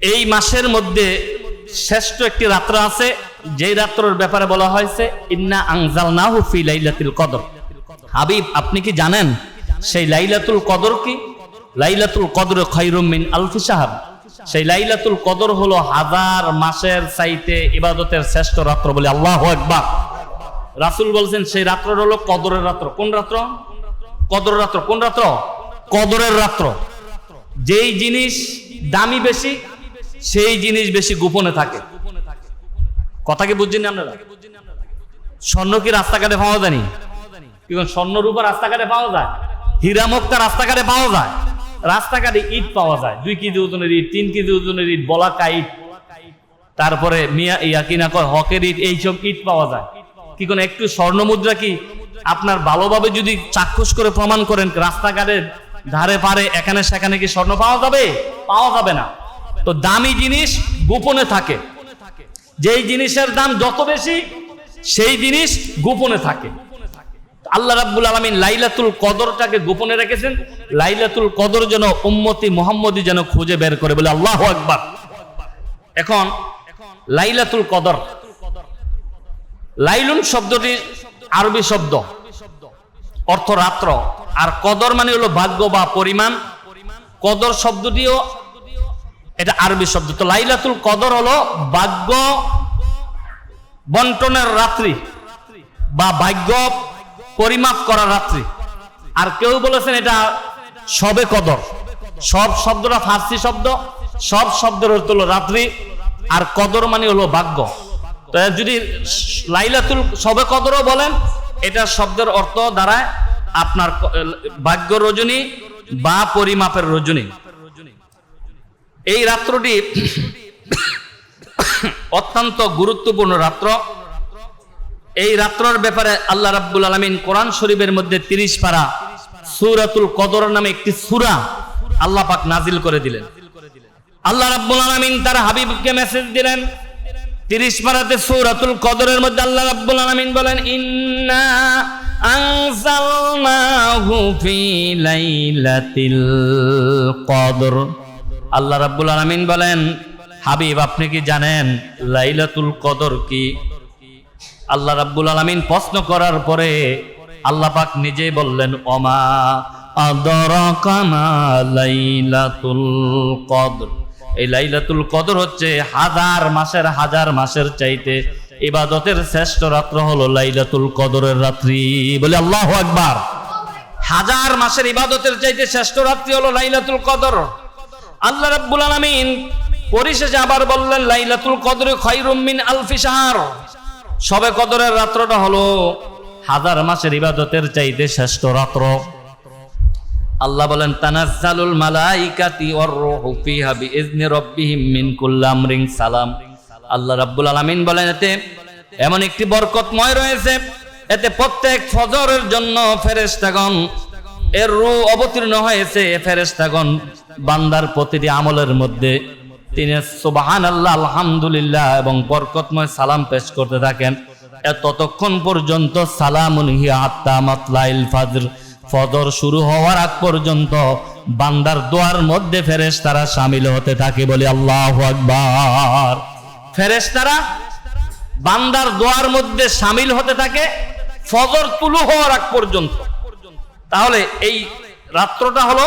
এই মাসের মধ্যে শ্রেষ্ঠ একটি রাত্র আছে, যেই রাত্রের ব্যাপারে বলা হয়েছে, ইন্না আংজাল না হুফি লাইলাতুল কদর। হাবিব, আপনি কি জানেন সেই লাইলাতুল কদর কি? লাইলাতুল কদর খৈরুম মিন আলফি সাহাব সেই লাইলাতুল কদর হলো হাজার মাসের চাইতে ইবাদতের শ্রেষ্ঠ রাত্র বলে আল্লাহ একবার রাসুল বলছেন, সেই রাত্র হলো কদরের রাত্র। কোন রাত্র? কদরের রাত্র। কোন রাত্র? কদরের রাত্র। যেই জিনিস দামি বেশি সেই জিনিস বেশি গোপনে থাকে। কথা কি বুঝছেন আপনারা? স্বর্ণ কি রাস্তাঘাটে পাওয়া যায়নি বলেন, স্বর্ণ রূপা রাস্তাঘাটে পাওয়া যায় হীরা মুক্তা রাস্তাঘাটে পাওয়া যায় রাস্তাঘাটে ইট পাওয়া যায় দুই কেজি ওজনের ইট তিন কেজি ওজনের ইট বলাকা ইট তারপরে মিয়া ইয়া কিনা কয় হকের ইট এইসব ইট পাওয়া যায়। কি কোন একটু স্বর্ণ মুদ্রা কি আপনার ভালোভাবে যদি চাক্ষুষ করে প্রমাণ করেন রাস্তাঘাটের ধারে পারে এখানে সেখানে কি স্বর্ণ পাওয়া যাবে? পাওয়া যাবে না। তো দামি জিনিস গোপনে থাকে। যেই জিনিসের দাম যত বেশি, সেই জিনিস গোপনে থাকে। আল্লাহ রাব্বুল আলমিন লাইলাতুল কদরটাকে গোপনে রেখেছেন। লাইলাতুল কদর যেন উম্মতি মোহাম্মদী যেন খুঁজে বের করে বলে আল্লাহ আকবার। এখন লাইলাতুল কদর। লাইলুন শব্দটি আরবি শব্দ। অর্থ রাত্র। আর কদর মানে হলো ভাগ্য বা পরিমাণ। কদর শব্দটিও এটা আরবি শব্দ। তো লাইলাতুল কদর হলো ভাগ্য বন্টনের রাত্রি বা ভাগ্য পরিমাপ করার রাত্রি। আর কেউ বলেছেন এটা সবে কদর। সব শব্দটা ফার্সি শব্দ, সব শব্দের অর্থ হলো রাত্রি। আর কদর মানে হলো ভাগ্য। তো যদি লাইলাতুল সবে কদরও বলেন, এটা শব্দের অর্থ দাঁড়ায় আপনার ভাগ্য রজনী বা পরিমাপের রজনী। এই রাত্রটি অত্যন্ত গুরুত্বপূর্ণ রাত্র। এই রাত্রর ব্যাপারে আল্লাহ রাব্বুল আলমিন কোরআন শরীফের মধ্যে তিরিশ পারা সুরাতুল কদর নামে একটি সুরা আল্লাহ পাক নাজিল করে দিলেন। আল্লাহ রাব্বুল আলমিন তার হাবিবকে মেসেজ দিলেন। তিরিশ পারাতে সূরাতুল কদরের মধ্যে আল্লাহ রাব্বুল আলামিন বলেন, ইন্না আনজালনাহু ফি লাইলাতিল কদর। আল্লাহ রাব্বুল আলামিন বলেন, হাবিব, আপনি কি জানেন লাইলাতুল কদর কি? আল্লাহ রাব্বুল আলামিন প্রশ্ন করার পরে আল্লাহ পাক নিজেই বললেন, ওমা আদরাকা মা লাইলাতুল কদর? এই লাইলাতুল কদর হচ্ছে হাজার মাসের হাজার মাসের চাইতে ইবাদতের শ্রেষ্ঠ রাত্র হলো লাইলাতুল কদরের রাত্রি। বলে আল্লাহ আকবার। হাজার মাসের ইবাদতের চাইতে শ্রেষ্ঠ রাত্রি হলো লাইলাতুল কদর। আল্লাহ রাব্বুল আলামিন পরিশেষে আবার বললেন, লাইলাতুল কদর খৈরুম মিন আলফি শাহর। সবে কদরের রাত্রটা হলো হাজার মাসের ইবাদতের চাইতে শ্রেষ্ঠ রাত্র। আল্লাহ বলেন, তানাজ্জালুল মালাইকাতি ওয়ার রূহু ফিহা বিইজনি রাব্বিহিম মিন কুল্লি আমরিন সালাম। আল্লাহ রাব্বুল আলামিন বলেন, এতে এমন একটি বরকতময় রয়েছে, এতে প্রত্যেক ফজরের জন্য ফেরেশতাগণ, এর রূহ অবতীর্ণ হয়েছে ফেরেশতাগণ বান্দার প্রতিটি আমলের মধ্যে তিনি সুবহান আল্লাহ আলহামদুলিল্লাহ এবং বরকতময় সালাম পেশ করতে থাকেন। ততক্ষণ পর্যন্ত সালামুন হিয়া ফাজর। ফজর শুরু হওয়ার আগ পর্যন্ত বান্দার দোয়ার মধ্যে ফেরেশতারা শামিল হতে থাকে বলে আল্লাহ আকবার। ফেরেশতারা বান্দার দোয়ার মধ্যে শামিল হতে থাকে ফজর তুলু হওয়ার আগ পর্যন্ত। তাহলে এই রাত্রটা হলো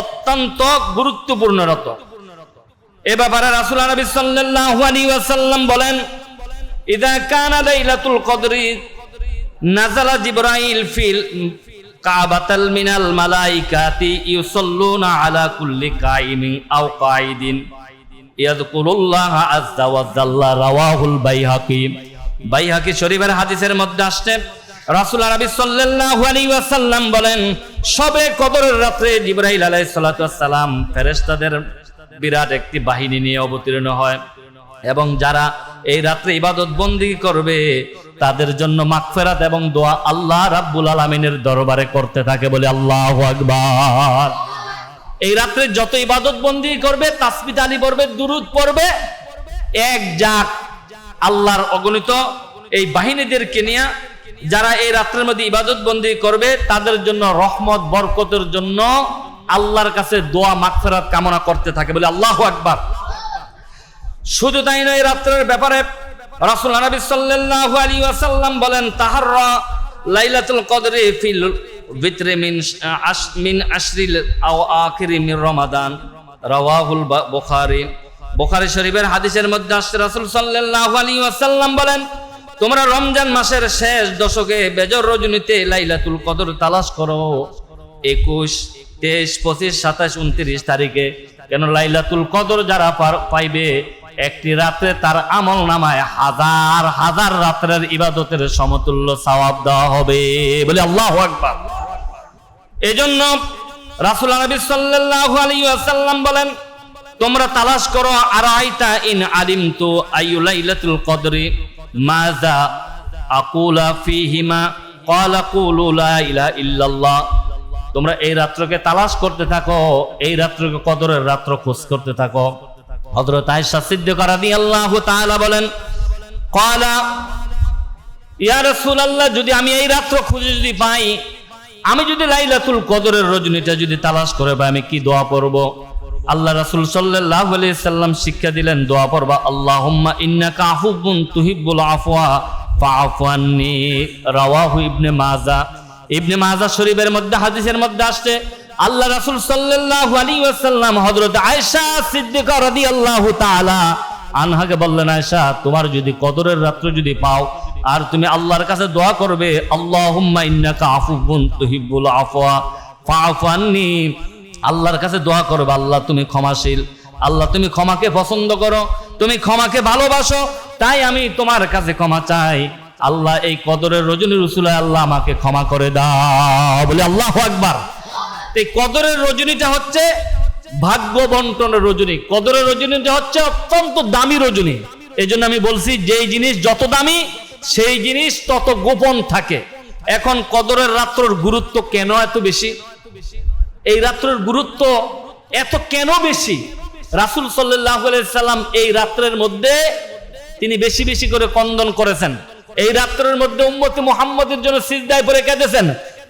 অত্যন্ত গুরুত্বপূর্ণ রাত্র এ ব্যাপারে রাসুল আলাইহি ওয়াসাল্লাম বলেন, ইদা কানা লাইলাতুল কদরি নাজালা জিবরাইল ফিল কাবাতাল মিনাল মালাইকাতি ইউসাল্লুনা আলা কুল্লি কাইমিন আও কাইদিন। ইয়াযকুরুল্লাহ আযজা ওয়া জাল্লা রাওয়াহুল বাইহাকি। বাইহাকি শরীফের হাদিসের মধ্যে আসছে রাসূল নবী সাল্লাল্লাহু আলাইহি ওয়াসাল্লাম বলেন, সবে কদরের রাতে জিবরাইল আলাইহিস সালাতু সালাম বিরাট একটি বাহিনী নিয়ে অবতীর্ণ হয় এবং যারা এই রাত্রে ইবাদত বন্দি করবে, তাদের জন্য মাগফেরাত এবং দোয়া আল্লাহ রাব্বুল আলামিনের দরবারে করতে থাকে বলে আল্লাহু আকবার। এই রাত্রে যত ইবাদত বন্দি করবে তাসবিত আলী পড়বে, দুরুদ পড়বে, এক যাক আল্লাহর অগণিত এই বাহিনীদেরকে নিয়ে যারা এই রাত্রের মধ্যে ইবাদত বন্দি করবে, তাদের জন্য রহমত, বরকতের জন্য আল্লাহর কাছে দোয়া, মাগফেরাত কামনা করতে থাকে। বলে, আল্লাহ আকবার। শুধু তাই নয় রাত্রের ব্যাপারে রাসূল নবী সাল্লাল্লাহু আলাইহি ওয়াসাল্লাম বলেন, তাহাররা লাইলাতুল কদরে ফিল ভিতরে মিন মিন আশরিল আও আখিরি মিন রমাদান। রাওয়াহুল বুখারী। বুখারী শরীফের হাদিসের মধ্যে আসছে, রাসূল সাল্লাল্লাহু আলাইহি ওয়াসাল্লাম বলেন তোমরা রমজান মাসের শেষ দশকে বেজর রজনীতে লাইলাতুল কদর তালাশ করো। একুশ, তেইশ, পঁচিশ সাতাশ উনত্রিশ তারিখে। কেন লাইলাতুল কদর যারা পাইবে, একটি রাত্রে তার আমল নামায় হাজার হাজার রাত্রের ইবাদতের সমতুল্য সওয়াব দেওয়া হবে বলে আল্লাহ আকবার। এজন্য রাসূল নবী সাল্লাল্লাহু আলাইহি ওয়াসাল্লাম বলেন, তোমরা তালাশ করো আর আইতা ইন আলিমতু আইয়ু লাইলাতুল কদরি। মাজা আকুলা ফিহিমা? ক্বালা কুলু লা ইলাহা ইল্লাল্লাহ। তোমরা এই রাত্রকে তালাশ করতে থাকো, এই রাত্রকে কদরের রাত্র খোঁজ করতে থাকো। হযরত আয়েশা সিদ্দিকা রাদিয়াল্লাহু তাআলা বলেন, ক্বালা, ইয়া রাসূলুল্লাহ, যদি আমি এই রাত্র খুঁজে যদি পাই, আমি যদি লাইলাতুল কদরের রজনীটা যদি তালাশ করে পাই, আমি কি দোয়া পড়ব আল্লাহ রাসুল সাল্লাল্লাহু আলাইহি সাল্লাম শিক্ষা দিলেন, দোয়া পড়বা, আল্লাহুম্মা ইন্নাকা আফুবুন তুহিব্বুল আফওয়া, ফাআফু আন্নি রাওয়াহু ইবনে মাজা ইবনে মাজা শরীফের মধ্যে, হাদিসের মধ্যে আসছে, আল্লাহ রাসূল সাল্লাল্লাহু আলাইহি ওয়াসাল্লাম হযরত আয়েশা সিদ্দিকা রাদিয়াল্লাহু তাআলা আনহাকে বললেন, আয়েশা, তোমার যদি কদরের রাত্র যদি পাও, আর তুমি আল্লাহর কাছে দোয়া করবে, আল্লাহুম্মা ইন্নাকা আফুবুন তুহিব্বুল আফওয়া, ফাআফু আন্নি আল্লাহর কাছে দোয়া করবে আল্লাহ তুমি ক্ষমাশীল। আল্লাহ তুমি ক্ষমাকে পছন্দ করো, তুমি ক্ষমাকে ভালোবাসো, তাই আমি তোমার কাছে ক্ষমা চাই। আল্লাহ এই কদরের রজনী রসুলায় আল্লাহ আমাকে ক্ষমা করে দাও। বলে আল্লাহ আকবার। এই কদরের রজনীটা হচ্ছে ভাগ্য বন্টনের রজনী। কদরের রজনীটা হচ্ছে অত্যন্ত দামি রজনী। এই জন্য আমি বলছি, যেই জিনিস যত দামি, সেই জিনিস তত গোপন থাকে। এখন কদরের রাত্রর গুরুত্ব কেন এত বেশি? এই রাত্রের গুরুত্ব এত কেন বেশি? রাসুল সাল্লাম এই রাত্রের মধ্যে তিনি বেশি বেশি করে কন্দন করেছেন। এই রাত্রের মধ্যে উম্মতি মোহাম্মদের জন্য সিজদায় পরে কেঁদেছেন।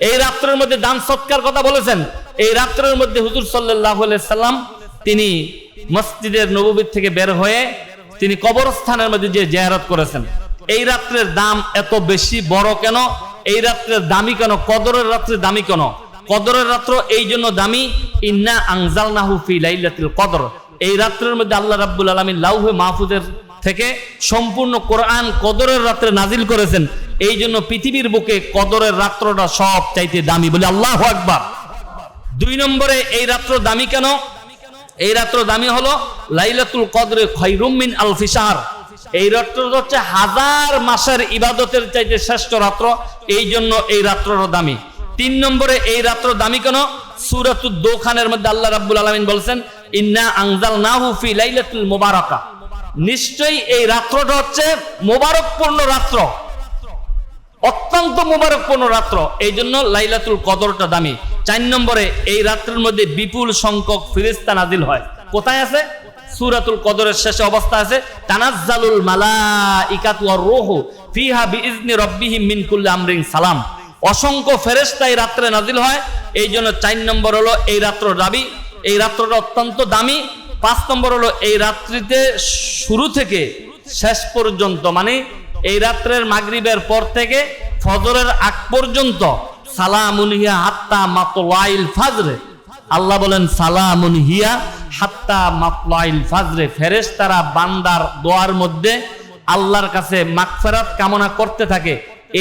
এই রাত্রের মধ্যে দান সৎকার কথা বলেছেন। এই রাত্রের মধ্যে হুজুর সাল্লাহ সাল্লাম তিনি মসজিদের নববীর থেকে বের হয়ে তিনি কবরস্থানের মধ্যে যে জেয়ারত করেছেন। এই রাত্রের দাম এত বেশি বড় কেন? এই রাত্রের দামি কেন? কদরের রাত্রে দামি কেন? কদরের রাত্র এই জন্য দামি। ইন্না আংজালনাহু ফি লাইলাতুল কদর। এই রাত্রের মধ্যে আল্লাহ রাব্বুল আলামিন লাউহে মাহফুজের থেকে সম্পূর্ণ কোরআন কদরের রাত্রে নাজিল করেছেন। এই জন্য পৃথিবীর বুকে কদরের রাত্রটা সব চাইতে দামি বলে আল্লাহ আকবার। দুই নম্বরে এই রাত্র দামি কেন? এই রাত্র দামি হলো লাইলাতুল কদরে খৈরুম মিন আল ফিসার এই রাত্র হচ্ছে হাজার মাসের ইবাদতের চাইতে শ্রেষ্ঠ রাত্র। এই জন্য এই রাত্রটা দামি। তিন নম্বরে এই রাত্র দামি কেন? সুরাতুদ দোখানের মধ্যে আল্লাহ রাব্বুল আলামিন বলছেন, ইন্না আনজাল নাহু ফি লাইলাতুল মুবারাকা। নিশ্চয়ই এই রাত্রটা হচ্ছে মোবারকপূর্ণ রাত্র। অত্যন্ত মোবারকপূর্ণ রাত্র। এই জন্য লাইলাতুল কদরটা দামি। চার নম্বরে এই রাত্রের মধ্যে বিপুল সংখ্যক ফিরিস্তা নাজিল হয়। কোথায় আছে? সুরাতুল কদরের শেষে অবস্থা আছে, তানাজ্জালুল মালাইকাতু ওয়ার রূহু ফিহা বিইজনি রাব্বিহিম মিন কুল্লি আমরিন সালাম। অসংখ্য ফেরেশতা এই রাত্রে নাজিল হয়। এই জন্য চার নম্বর হলো এই রাত্র দাবি। এই রাত্রটা অত্যন্ত দামি। পাঁচ নম্বর হলো এই রাত্রিতে শুরু থেকে শেষ পর্যন্ত মানে এই রাত্রের মাগরিবের পর থেকে ফজরের আগ পর্যন্ত সালামুন হিয়া হাত্তা মাতলাইল ফাজরে। আল্লাহ বলেন, সালামুন হিয়া হাত্তা মাতলাইল ফাজরে। ফেরেশতারা বান্দার দোয়ার মধ্যে আল্লাহর কাছে মাগফিরাত কামনা করতে থাকে।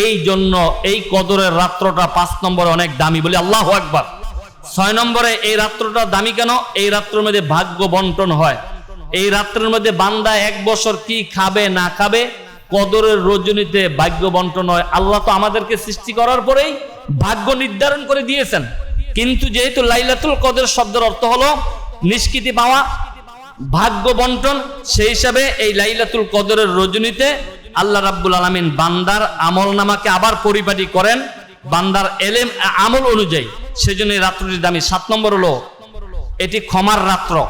এই জন্য এই কদরের রাত্রটা পাঁচ নম্বরে অনেক দামি বলে আল্লাহ আকবার। ছয় নম্বরে এই রাত্রটা দামি কেন? এই রাত্রের মধ্যে ভাগ্য বন্টন হয়। এই রাত্রের মধ্যে বান্দা এক বছর কি খাবে, না খাবে? কদরের রজনীতে ভাগ্য বন্টন হয়। আল্লাহ তো আমাদেরকে সৃষ্টি করার পরেই ভাগ্য নির্ধারণ করে দিয়েছেন। কিন্তু যেহেতু লাইলাতুল কদের শব্দের অর্থ হলো নিষ্কৃতি পাওয়া, ভাগ্য বন্টন, সেই হিসাবে এই লাইলাতুল কদরের রজনীতে আল্লাহ রাব্বুল আলামিন বান্দার আমল নামাকে আবার পরিপাটি করেন। বান্দার এলেম, আমল অনুযায়ী। সেজন্য এই রাত্রটির দামি। সাত নম্বর হলো, এটি ক্ষমার রাত্র।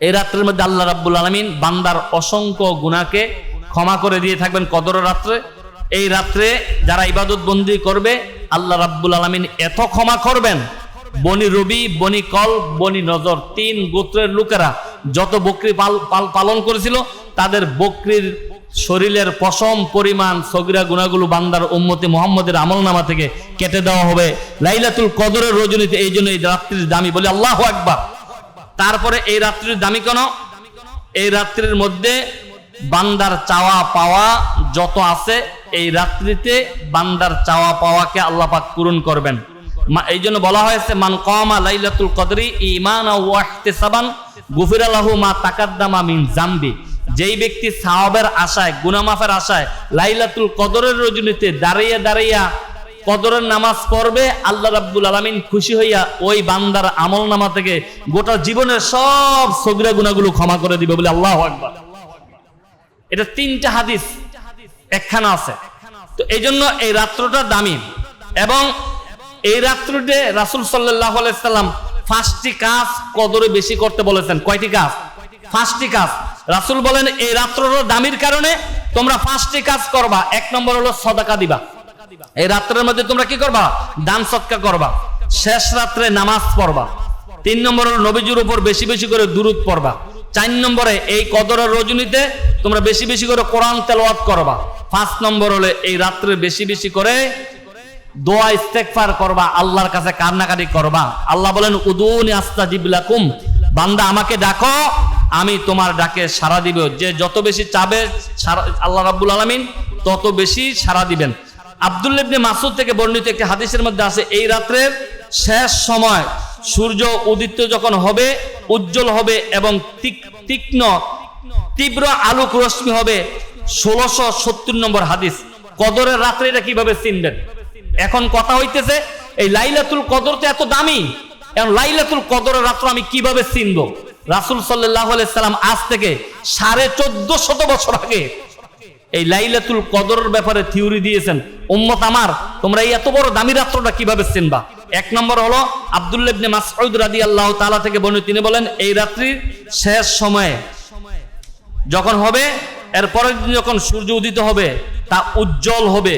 এই রাত্রের মধ্যে আল্লাহ রাব্বুল আলামিন বান্দার অসংখ্য গুণাকে ক্ষমা করে দিয়ে থাকবেন কদর রাত্রে। এই রাত্রে যারা ইবাদত বন্দি করবে, আল্লাহ রাব্বুল আলামিন এত ক্ষমা করবেন। বনি রবি, বনি কল বনি নজর, তিন গোত্রের লোকেরা যত বকরি পাল- পাল- পালন করেছিল, তাদের বকরির শরীরের পশম পরিমাণ সগিরা গুণাগুলো বান্দার উম্মতি মোহাম্মদের আমল নামা থেকে কেটে দেওয়া হবে। লাইলাতুল কদরের রজনীতে এই জন্য এই রাত্রির দামি বলে আল্লাহ একবার তারপরে এই রাত্রির দামি কেন? এই রাত্রির মধ্যে বান্দার চাওয়া পাওয়া যত আছে, এই রাত্রিতে বান্দার চাওয়া পাওয়াকে আল্লাহ পাক পূরণ করবেন। এই জন্য বলা হয়েছে, মান কমা লাইলাতুল কদরি ইমান গুফির আল্লাহু মা তাকাদ্দামা মিন জাম্বি। যেই ব্যক্তি সাহাবের আশায়, গুনামাফের আশায় লাইলাতুল কদরের রজনীতে দাঁড়িয়ে দাঁড়িয়ে কদরের নামাজ পড়বে, আল্লাহ রাব্বুল আলামিন খুশি হইয়া ওই বান্দার আমল নামা থেকে গোটা জীবনের সব সগিরা গুনাহগুলো ক্ষমা করে দিবে বলে আল্লাহ আকবার। এটা তিনটা হাদিস, একখানা আছে। তো এই জন্য এই রাত্রটা দামি এবং এই রাত্রিতে রাসূল সাল্লাল্লাহু আলাইসাল্লাম পাঁচটি কাজ কদরে বেশি করতে বলেছেন। কয়টি কাজ? পাঁচটি কাজ। রাসূল বলেন, এই রাত্রটা দামির কারণে তোমরা পাঁচটি কাজ করবা। এক নম্বর হলো সদাকা দিবা। এই রাত্রের মধ্যে তোমরা কি করবা? দান সৎকা করবা। শেষ রাত্রে নামাজ পড়বা। তিন নম্বর হলো নবীজির উপর বেশি বেশি করে দুরুদ পড়বা। চার নম্বরে এই কদরের রজনীতে তোমরা বেশি বেশি করে কোরআন তেলাওয়াত করবা। পাঁচ নম্বর হলে এই রাত্রে বেশি বেশি করে দোয়া ইস্তেগফার করবা। আল্লাহর কাছে কান্নাকাটি করবা। আল্লাহ বলেন, উদুনি আস্তাজিবলাকুম বান্দা আমাকে ডাকো, আমি তোমার ডাকে সাড়া দিব। যে যত বেশি চাবে আল্লাহ রাব্বুল আলামিন তত বেশি সাড়া দিবেন। আব্দুল্লাহ ইবনে মাসুদ থেকে বর্ণিত একটি হাদিসের মধ্যে আছে, এই রাত্রের শেষ সময় সূর্য উদিত যখন হবে, উজ্জ্বল হবে এবং তীক্ষ্ণ, তীব্র আলোক রশ্মি হবে। ষোলোশো সত্তর নম্বর হাদিস। কদরের রাত্রে এটা কীভাবে চিনবেন? এখন কথা হইতেছে, এই লাইলাতুল কদর তো এত দামি। লাইলাতুল কদরের রাত্র আমি কীভাবে চিনব? রাসুল সাল্লাম আজ থেকে সাড়ে চোদ্দ শত বছর আগে এই লাইলাতুল কদরের ব্যাপারে থিওরি দিয়েছেন। উম্মত আমার, তোমরা এই এত বড় দামি রাত্রটা কীভাবে চিনবা? এক নম্বর হলো আব্দুল্লাহ ইবনে মাসউদ রাদিয়াল্লাহু তাআলা থেকে বর্ণিত, তিনি বলেন, এই রাত্রির শেষ সময়ে যখন হবে এর পরের দিন যখন সূর্য উদিত হবে, তা উজ্জ্বল হবে,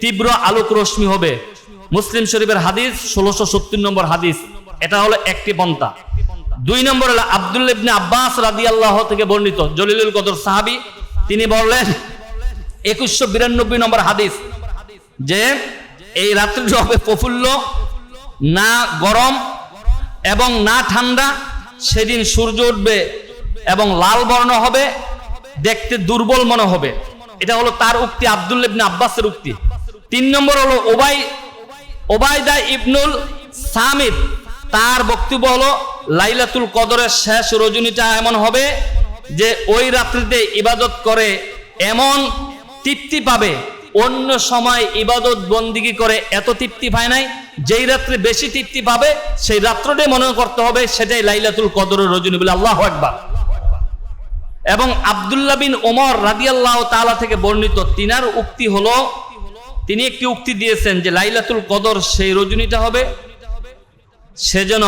তীব্র আলোক রশ্মি হবে। মুসলিম শরীফের হাদিস ষোলোশো সত্তর নম্বর হাদিস। এটা হলো একটি পন্থা। দুই নম্বর হলো আব্দুল ইবনে আব্বাস রাদি আল্লাহ থেকে বর্ণিত। জলিলুল কদর সাহাবি, তিনি বললেন, একুশশো বিরানব্বই নম্বর হাদিস যে, এই রাত্রিটা হবে প্রফুল্ল, না গরম এবং না ঠান্ডা, সেদিন সূর্য উঠবে এবং লাল বর্ণ হবে, দেখতে দুর্বল মনে হবে। এটা হলো তার উক্তি, আব্দুল ইবনে আব্বাসের উক্তি। তিন নম্বর হলো ওবাই, ওবায়দা ইবনুল সামিদ তার বক্তব্য হলো, লাইলাতুল কদরের শেষ রজনীটা এমন হবে যে ওই রাত্রিতে ইবাদত করে এমন তৃপ্তি পাবে। অন্য সময় ইবাদত বন্দিগি করে এত তৃপ্তি পায় নাই, যেই রাত্রে বেশি তৃপ্তি পাবে, সেই রাত্রটাই মনে করতে হবে সেটাই লাইলাতুল কদরের রজনী বলে আল্লাহ একবার এবং আব্দুল্লাহ বিন ওমর রাদিয়াল্লাহ তালা থেকে বর্ণিত তিনার উক্তি হলো, তিনি একটি উক্তি দিয়েছেন যে লাইলাতুল কদর সেই রজনীটা হবে সেজন্য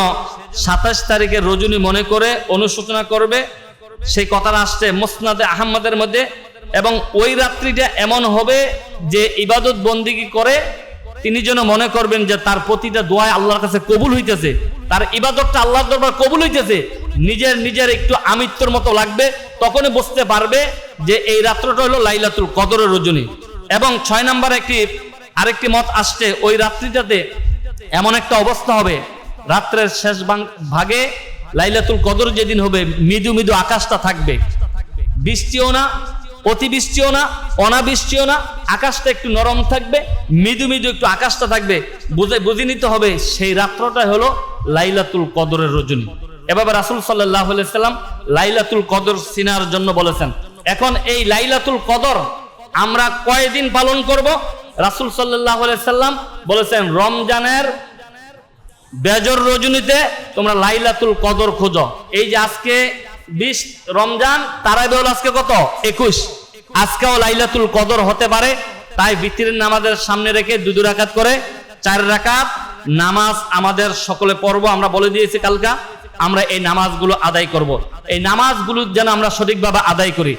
সাতাশ তারিখের রজনী মনে করে অনুশোচনা করবে। সেই কথাটা আসছে মোসনাদে আহমদের মধ্যে এবং ওই রাত্রিটা এমন হবে যে ইবাদত বন্দিগি করে? তিনি যেন মনে করবেন যে তার প্রতিটা দোয়ায় আল্লাহর কাছে কবুল হইতেছে। তার ইবাদতটা আল্লাহর দরবার কবুল হইতেছে। নিজের নিজের একটু আমিত্বর মতো লাগবে, তখনই বুঝতে পারবে যে এই রাত্রটা হলো লাইলাতুল কদরের রজনী। এবং ছয় নম্বর একটি আরেকটি মত আসছে, ওই রাত্রিটাতে এমন একটা অবস্থা হবে রাত্রের শেষ ভাগ- লাইলাতুল কদর যেদিন হবে, মৃদু মৃদু আকাশটা থাকবে। বৃষ্টিও না, অতিবৃষ্টিও না, অনাবৃষ্টিও না, আকাশটা একটু নরম থাকবে, মৃদু মৃদু একটু আকাশটা থাকবে। বুঝে বুঝে নিতে হবে, সেই রাত্রটাই হলো লাইলাতুল কদরের রজনী। এভাবে রাসুল সাল্লাহ সাল্লাম লাইলাতুল কদর সিনার জন্য বলেছেন, এখন এই লাইলাতুল কদর আমরা কয়দিন পালন করব? রাসুল সাল্লাহ সাল্লাম বলেছেন, রমজানের বেজর রজনীতে তোমরা লাইলাতুল কদর খোঁজো। এই যে আজকে বিশ রমজান, তারাই বেল আজকে কত? একুশ। আজকেও লাইলাতুল কদর হতে পারে, তাই ভিত্তির নামাজের সামনে রেখে দুদু রাকাত করে, চার রাকাত নামাজ আমাদের সকলে পড়ব, আমরা বলে দিয়েছি কালকা, আমরা এই নামাজগুলো আদায় করব। এই নামাজগুলো যেন আমরা সঠিকভাবে আদায় করি।